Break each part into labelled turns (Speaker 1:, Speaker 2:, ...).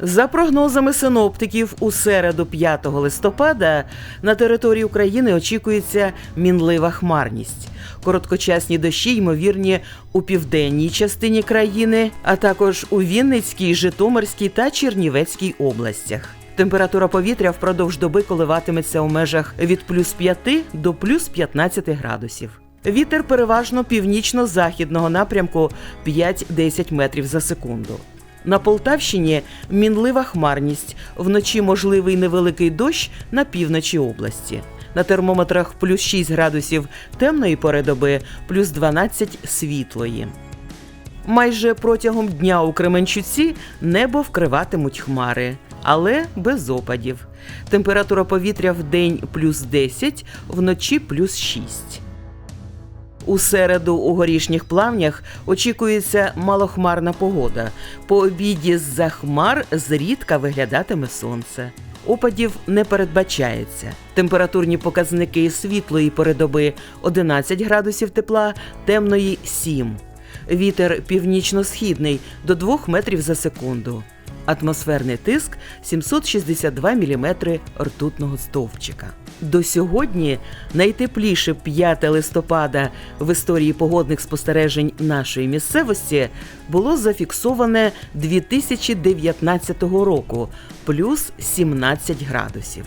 Speaker 1: За прогнозами синоптиків, у середу 5 листопада на території України очікується мінлива хмарність. Короткочасні дощі ймовірні у південній частині країни, а також у Вінницькій, Житомирській та Чернівецькій областях. Температура повітря впродовж доби коливатиметься у межах від плюс 5 до плюс 15 градусів. Вітер переважно північно-західного напрямку 5-10 метрів за секунду. На Полтавщині мінлива хмарність. Вночі можливий невеликий дощ на півночі області. На термометрах плюс 6 градусів темної пори доби, плюс 12 світлої. Майже протягом дня у Кременчуці небо вкриватимуть хмари, але без опадів. Температура повітря в день плюс 10, вночі плюс 6. У середу у горішніх плавнях очікується малохмарна погода. По обіді з-за хмар зрідка виглядатиме сонце. Опадів не передбачається. Температурні показники світлої пори доби 11 градусів тепла, темної 7. Вітер північно-східний до 2 метрів за секунду. Атмосферний тиск 762 мм ртутного стовпчика. До сьогодні найтепліше 5 листопада в історії погодних спостережень нашої місцевості було зафіксоване 2019 року плюс 17 градусів.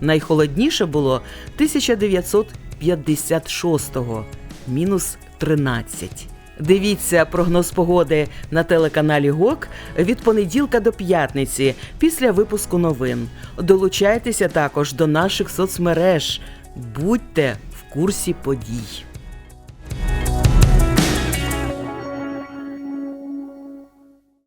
Speaker 1: Найхолодніше було 1956-го мінус 13. Дивіться прогноз погоди на телеканалі ГОК від понеділка до п'ятниці після випуску новин. Долучайтеся також до наших соцмереж. Будьте в курсі подій.